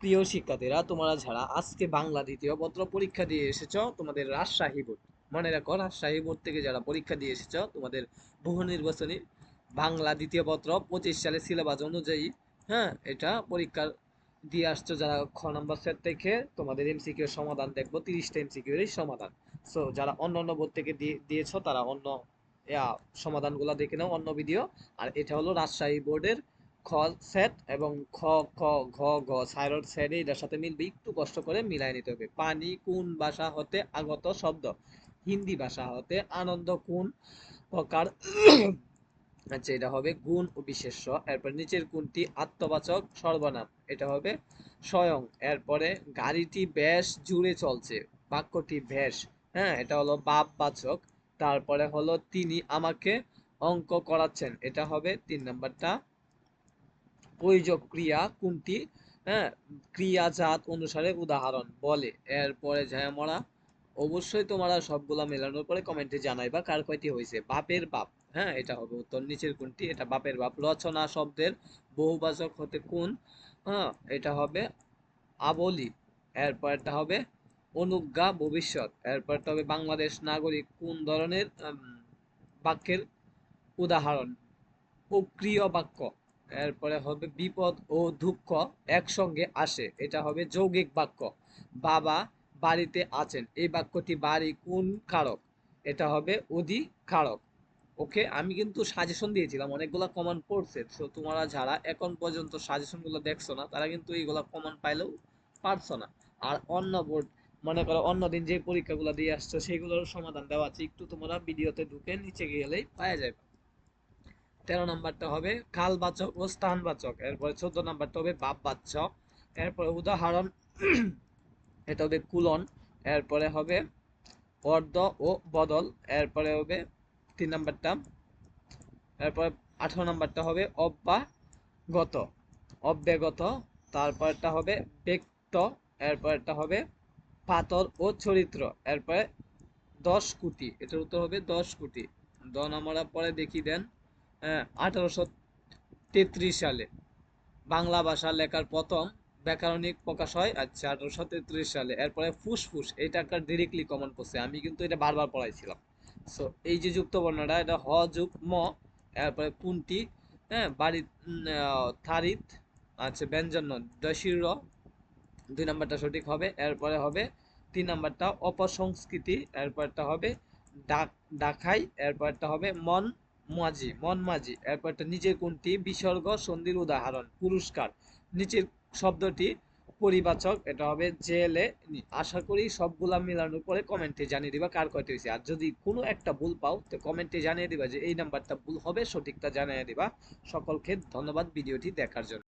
প্রিয় শিক্ষার্থীরা, তোমরা যারা আজকে বাংলা দ্বিতীয় পত্র পরীক্ষা দিয়ে এসেছ, তোমাদের রাজশাহী বোর্ড, মনে রাখো রাজশাহী বোর্ড থেকে যারা পরীক্ষা দিয়ে এসেছ, তোমাদের বহু নির্বাচনী বাংলা দ্বিতীয় পত্র পঁচিশ সালে সিলেবাস অনুযায়ী হ্যাঁ এটা পরীক্ষার দিয়ে আসছো যারা খ নম্বর সেট থেকে, তোমাদের এমসিকিউ এর সমাধান দেখব, তিরিশটা এমসিকিউ এর সমাধান। সো যারা অন্য অন্য বোর্ড থেকে দিয়ে, দিয়েছ, তারা অন্য সমাধানগুলো দেখে নাও, অন্য ভিডিও আর এটা হলো রাজশাহী বোর্ডের খ সেট এবং খ খ ঘ ঘ সাইরড সেট এটার সাথে মিলবে। একটু কষ্ট করে মিলাই নিতে হবে। পানি, কোন ভাষা হতে আগত শব্দ। হিন্দি ভাষা হতে আনন্দ, কোন প্রকার। আচ্ছা এটা হবে গুণ ও বিশেষ্য। এরপর নিচের কোনটি আত্মবাচক, সর্বনাম। এটা হবে স্বয়ং। এরপরে গাড়িটি বেশ জুড়ে চলছে। বাক্যটি বেশ। হ্যাঁ এটা হলো বাপবাচক। তারপরে হলো তিনি আমাকে অঙ্ক করাচ্ছেন। এটা হবে তিন নাম্বারটা। প্রয়োজক ক্রিয়া কোনটি? হ্যাঁ ক্রিয়াজাত অনুসারে উদাহরণ বলে। এরপরে যায় আমরা অবশ্যই তোমরা সবগুলা মেলানোর পরে কমেন্টে জানাইবা কার কয়টি হয়েছে বাপের বাপ হ্যাঁ এটা হবে উত্তর। নিচের কোনটি? এটা বাপের বাপ। রচনা শব্দের বহুবাচক হতে কোন? হ্যাঁ এটা হবে আবলি। এরপর এটা হবে অনুজ্ঞা ভবিষ্যৎ। এরপরটা হবে বাংলাদেশ নাগরিক কোন ধরনের বাক্যের উদাহরণ? অক্রিয় বাক্য। এরপরে হবে বিপদ ও দুঃখ একসঙ্গে আসে। এটা হবে যৌগিক বাক্য। বাবা বাড়িতে আছেন। এই বাক্যটি বাড়ি কোন কারক? এটা হবে অধি কারক ওকে, আমি কিন্তু সাজেশন দিয়েছিলাম। অনেকগুলা কমান পড়ছে। তো তোমরা যারা এখন পর্যন্ত সাজেশনগুলো দেখছ না, তারা কিন্তু এইগুলা কমান পাইলেও পারছ না। আর অন্য বোর্ড মনে করো অন্য দিন যে পরীক্ষাগুলো দিয়ে আসছো, সেগুলোর সমাধান দেওয়া আছে। একটু তোমরা ভিডিওতে ঢুকে নিচে গেলেই পাওয়া যাবে। তেরো নাম্বারটা হবে কালবাচক ও স্থানবাচক, এরপরে চোদ্দ নাম্বারটা হবে বাপবাচক এরপরে উদাহরণ, এটা হবে কুলন, এরপরে হবে অর্ধ ও বদল, এরপরে হবে তিন নাম্বারটা, এরপরে আঠারো নাম্বারটা হবে অব্যাগত অব্যাগত, তারপরটা হবে ব্যক্ত, এরপরটা হবে পাতর ও চরিত্র, এরপরে দশ কোটি, এটার উত্তর হবে দশ কোটি দন আমরা পরে দেখি দেন। আঠারোশো তেত্রিশ সালে। বাংলা ভাষা লেখার প্রথম ব্যাকরণিক প্রকাশ হয় আচ্ছা আঠারোশো তেত্রিশ সালে। এরপরে ফুসফুস একটা ডিরেক্টলি কমন পড়ছে আমি কিন্তু এটা বারবার পড়াইছিলাম। সো এই যে যুক্ত বর্ণটা এটা হ যুগ ম, এরপরে কোনটি হ্যাঁ বাড়ি থারিত আচ্ছা ব্যঞ্জন দশির দুই নাম্বারটা সঠিক হবে। এরপরে হবে, তিন নাম্বারটা অপসংস্কৃতি, এরপরটা হবে ডাক, ডাকাই, এরপরটা হবে মন মাঝি, মন মাঝি এরপরটা নিজের কোনটি? বিসর্গ, সন্ধির উদাহরণ, পুরস্কার। নিচের শব্দটি পরিবাচক, এটা হবে জেলে আশা করি সবগুলা মিলানোর পরে কমেন্টে জানিয়ে দিবা কার কয়টা হয়েছে। আর যদি কোনো একটা ভুল পাও, তো কমেন্টে জানিয়ে দিবা যে এই নাম্বারটা ভুল হবে, সঠিকটা জানিয়ে দিবা। সকলকে ধন্যবাদ ভিডিওটি দেখার জন্য।